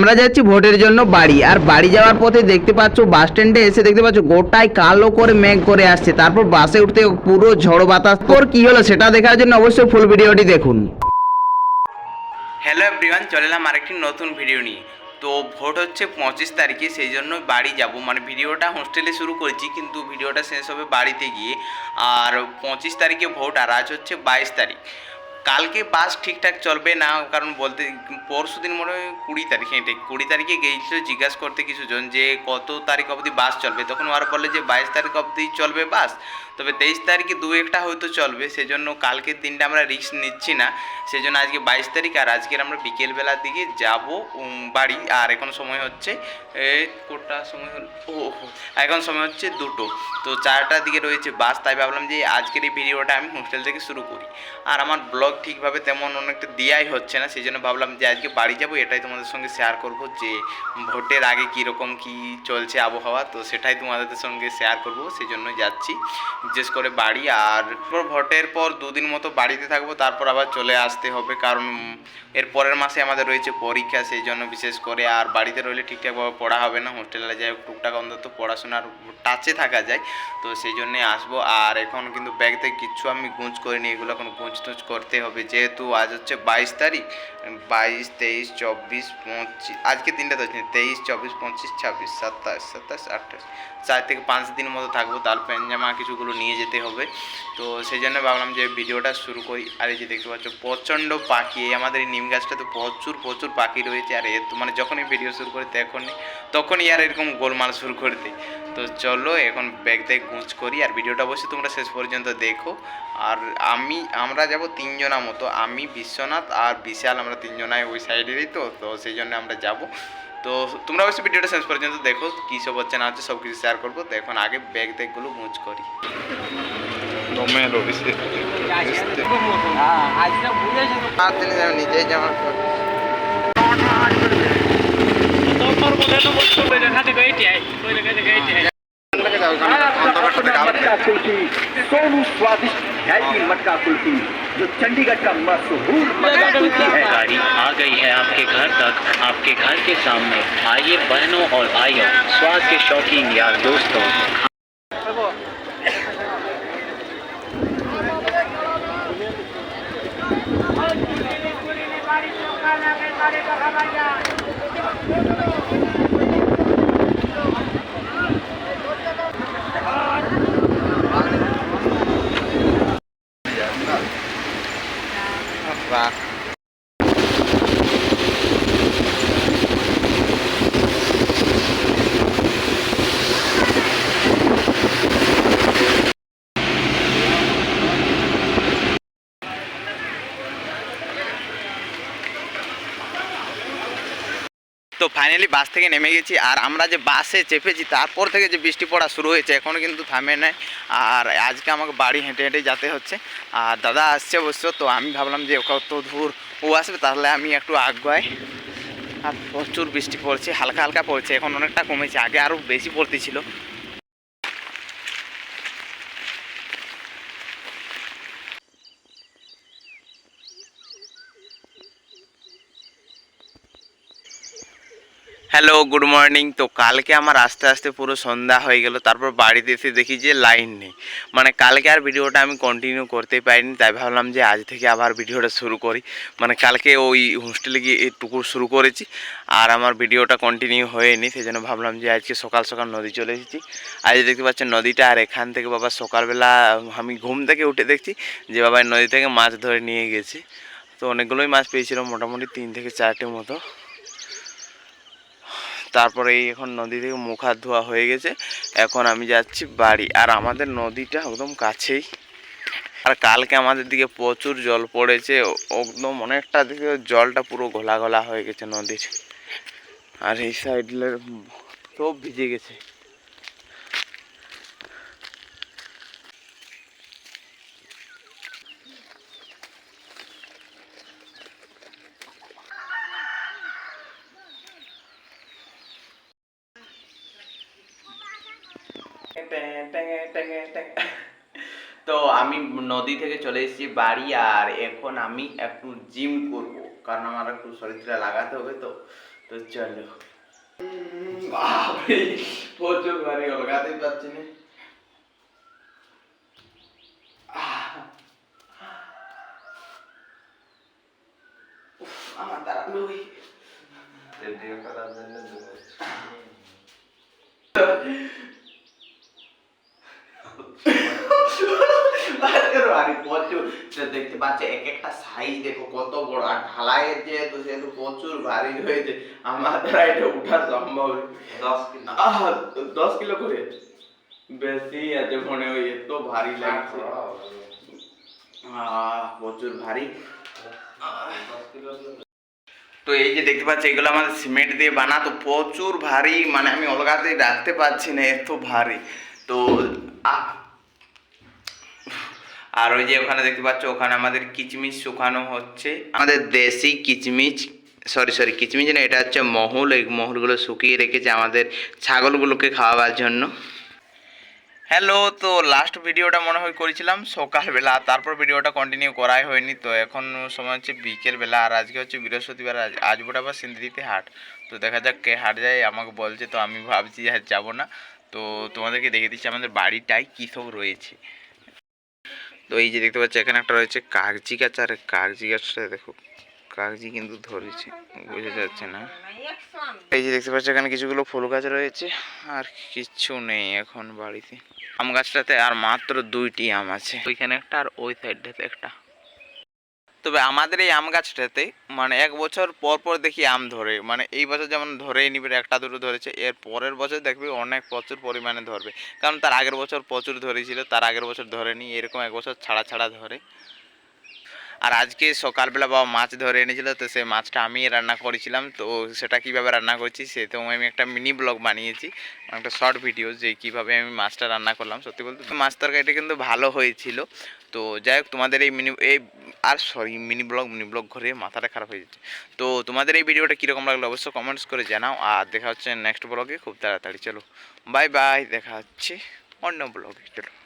আমরা যাচ্ছি ভোটের জন্য বাড়ি। আর বাড়ি যাওয়ার পথে দেখতে পাচ্ছ বাস স্ট্যান্ডে এসে দেখতে পাচ্ছ গোটায় কালো করে মেঘ করে আসছে। তারপর বাসে উঠতে পুরো ঝড় বাতাস। তোর কি হলো সেটা দেখার জন্য অবশ্যই ফুল ভিডিওটি দেখুন। হ্যালো এভরিওয়ান চলে এলাম আরেকটি নতুন ভিডিও নিয়ে। তো ভোট হচ্ছে পঁচিশ তারিখে, সেই জন্য বাড়ি যাব। মানে ভিডিওটা হোস্টেলে শুরু করেছি, কিন্তু ভিডিওটা শেষ হবে বাড়িতে গিয়ে। আর পঁচিশ তারিখে ভোট আর আজ হচ্ছে বাইশ তারিখ। কালকে বাস ঠিকঠাক চলবে না, কারণ বলতে পরশু দিন মনে হয় কুড়ি তারিখে এটা কুড়ি তারিখে গিয়েছিল জিজ্ঞাসা করতে কিছুজন যে কত তারিখ অবধি বাস চলবে। তখন ওরা বলে যে বাইশ তারিখ অবধি চলবে বাস, তবে তেইশ তারিখে দু একটা হয়তো চলবে, সেজন্য কালকের দিনটা আমরা রিস্ক নিচ্ছি না। সেজন্য আজকে বাইশ তারিখ আর আজকের আমরা বিকেলবেলার দিকে যাব বাড়ি আর এখন সময় হচ্ছে কোটা সময় হল, ও এখন সময় হচ্ছে দুটো। তো চারটার দিকে রয়েছে বাস, তাই ভাবলাম যে আজকের এই ভিডিওটা আমি হোস্টেল থেকে শুরু করি। আর আমার ব্লগ ঠিকভাবে তেমন অনেকটা দেওয়াই হচ্ছে না, সেই জন্য ভাবলাম যে আজকে বাড়ি যাব, এটাই তোমাদের সঙ্গে শেয়ার করব যে ভোটের আগে কীরকম কী চলছে আবহাওয়া, তো সেটাই তোমাদের সঙ্গে শেয়ার করব, সেই জন্য যাচ্ছি। বিশেষ করে বাড়ি আর ভোটের পর দুদিন মতো বাড়িতে থাকব, তারপর আবার চলে আসতে হবে, কারণ এর পরের মাসে আমাদের রয়েছে পরীক্ষা, সেই জন্য বিশেষ করে আর বাড়িতে রইলে ঠিকঠাকভাবে পড়া হবে না হোস্টেলে যাই হোক, টুকটাক অন্তত পড়াশোনার টাচে থাকা যায়, তো সেই জন্যে আসব। আর এখন কিন্তু ব্যাগ থেকে কিচ্ছু আমি গুঁজ করিনি, এগুলো এখন গুঁজ টুজ করতে হবে। যেহেতু আজ হচ্ছে বাইশ তারিখ বাইশ, তেইশ, চব্বিশ, পঁচিশ আজকে দিনটা তো তেইশ, চব্বিশ, পঁচিশ, ছাব্বিশ, সাতাশ সাতাশ, আঠাশ। চার থেকে পাঁচ দিন মতো থাকব, তার প্যান্ট জামা কিছুগুলো নিয়ে যেতে হবে। তো সেই জন্য ভাবলাম যে ভিডিওটা শুরু করি। আর এই যে দেখতে পাচ্ছ, প্রচণ্ড পাখি আমাদের এই নিম গাছটাতে প্রচুর প্রচুর পাখি রয়েছে। আর তো মানে যখনই ভিডিও শুরু করি, তখনই তখনই আর এরকম গোলমাল শুরু করে দিই তো চলো এখন ব্যাগ থেকে গুঁজ করি আর ভিডিওটা অবশ্যই তোমরা শেষ পর্যন্ত দেখো। আর আমি আমরা যাব তিনজনা মতো। আমি বিশ্বনাথ আর বিশাল আমরা তিনজনায় ওই সাইডেরই তো তো সেই জন্য আমরা যাব। তো তোমরা অবশ্যই ভিডিওটা শেষ পর্যন্ত দেখো কী সব হচ্ছে না হচ্ছে সব কিছু শেয়ার করব। তো এখন আগে ব্যাগ ট্যাগগুলো গুঁজ করি। No me lo viste. viste. আর তিনি যেন নিজেই জামা मटका कुल्फी सोनू स्वादिष्ट हैवी मटका कुल्फी जो चंडीगढ़ का मशहूर मटका कुल्फी है गाड़ी आ गई है आपके घर तक आपके घर के सामने आइए बहनों और भाइयों स्वाद के शौकीन यार दोस्तों রাখ তো ফাইনালি বাস থেকে নেমে গেছি। আর আমরা যে বাসে চেপেছি, তারপর থেকে যে বৃষ্টি পড়া শুরু হয়েছে এখনও কিন্তু থামে নাই। আর আজকে আমাকে বাড়ি হেঁটে হেঁটে যেতে হচ্ছে। আর দাদা আসছে অবশ্য, তো আমি ভাবলাম যে কত দূর ও আসবে, তাহলে আমি একটু আগুয়াই আর প্রচুর বৃষ্টি পড়ছে, হালকা হালকা পড়ছে, এখন অনেকটা কমেছে, আগে আরও বেশি পড়তেছিল হ্যালো গুড মর্নিং তো কালকে আমার আস্তে আস্তে পুরো সন্ধ্যা হয়ে গেল, তারপর বাড়িতে এসে দেখি যে লাইন নেই। মানে কালকে আর ভিডিওটা আমি কন্টিনিউ করতেই পারিনি, তাই ভাবলাম যে আজ থেকে আবার ভিডিওটা শুরু করি। মানে কালকে ওই হোস্টেলে গিয়ে এটুকু শুরু করেছি, আর আমার ভিডিওটা কন্টিনিউ হয়নি সেই জন্য ভাবলাম যে আজকে সকাল সকাল নদী চলে এসেছি। আজ দেখতে পাচ্ছেন নদীটা, আর এখান থেকে বাবা সকালবেলা আমি ঘুম থেকে উঠে দেখছি যে বাবা নদী থেকে মাছ ধরে নিয়ে গেছে। তো অনেকগুলোই মাছ পেয়েছিলাম, মোটামুটি তিন থেকে চারটে মতো। তারপরে এই এখন নদী থেকে মুখ হাত ধোয়া হয়ে গেছে। এখন আমি যাচ্ছি বাড়ি। আর আমাদের নদীটা একদম কাছেই। আর কালকে আমাদের দিকে প্রচুর জল পড়েছে। একদম অনেকটা দিকে জলটা পুরো ঘোলা ঘোলা হয়ে গেছে নদীর। আর এই সাইডের সব ভিজে গেছে। তো আমি নদী থেকে চলে এসেছি বাড়ি আর এখন আমি একটু জিম করব। কারণ আমার একটু শরীরটা লাগাতে হবে তো তো চলো। পারছি না। আমার দাঁড়ানো প্রচুর। দেখতে পাচ্ছে এক একটা সাইজ দেখো কত বড়। আর ঢালাইয়ের যেহেতু সেহেতু প্রচুর ভারী হয়েছে। আমার দ্বারা এটা উঠা সম্ভব দশ কিলো। দশ কিলো করে? বেশি আছে মনে হয় এত ভারী লাগছে। প্রচুর ভারী। তো এই যে দেখতে পাচ্ছি এগুলো আমাদের সিমেন্ট দিয়ে বানাতো প্রচুর ভারী মানে আমি অলগাতেই রাখতে পারছি না এত ভারী। তো আর ওই যে ওখানে দেখতে পাচ্ছ, ওখানে আমাদের কিচমিচ শুকানো হচ্ছে। আমাদের দেশি কিচমিচ সরি সরি কিচমিচ না, এটা হচ্ছে মহুল, এই মহুলগুলো শুকিয়ে রেখেছে আমাদের ছাগলগুলোকে খাওয়াবার জন্য। হ্যালো তো লাস্ট ভিডিওটা মনে হয় করেছিলাম সকালবেলা, তারপর ভিডিওটা কন্টিনিউ করাই হয়নি, তো এখন সময় হচ্ছে বিকেলবেলা, আর আজকে হচ্ছে বৃহস্পতিবার, আজ বোটা আবার সিন্দিতে হাট। তো দেখা যাক কে হাট যায়, আমাকে বলছে, তো আমি ভাবছি আর যাব না। তো তোমাদেরকে দেখিয়ে দিচ্ছি আমাদের বাড়িটায় কী সব রয়েছে। তো এই যে দেখতে পাচ্ছি, এখানে একটা রয়েছে কাগজি গাছ, আর কাগজি গাছটা দেখো, কাগজি কিন্তু ধরেছে, বোঝা যাচ্ছে না। এই যে দেখতে পাচ্ছি, এখানে কিছুগুলো ফুল গাছ রয়েছে, আর কিছু নেই এখন বাড়িতে। আম গাছটাতে আর মাত্র দুইটি আম আছে। ওইখানে একটা আর ওই সাইডটাতে একটা। তবে আমাদের এই আম গাছটাতে মানে এক বছর পর পর দেখি আম ধরে। মানে এই বছর যেমন ধরেই নিবে, একটা দুটো ধরেছে, এর পরের বছর দেখবি অনেক প্রচুর পরিমাণে ধরবে। কারণ তার আগের বছর প্রচুর ধরেছিল, তার আগের বছর ধরেনি, এরকম এক বছর ছাড়া ছাড়া ধরে। আর আজকে সকালবেলা বাবা মাছ ধরে এনেছিল, তো সেই মাছটা আমি রান্না করেছিলাম। তো সেটা কীভাবে রান্না করছি সে তো আমি একটা মিনি ব্লগ বানিয়েছি, একটা শর্ট ভিডিও যে কীভাবে আমি মাছটা রান্না করলাম, সত্যি বলতে। মাছ তরকারিটা কিন্তু ভালো হয়েছিল। তো যাই হোক, তোমাদের এই মিনি, এই আর sorry mini blog mini blog ঘরে মাথাটা খারাপ হয়ে যাচ্ছে। তো তোমাদের এই ভিডিওটা কীরকম লাগল অবশ্যই কমেন্টস করে জানাও। আর দেখা হচ্ছে নেক্সট ব্লগে খুব তাড়াতাড়ি, চলো। বাই বাই দেখা হচ্ছে অন্য ব্লগে চলো।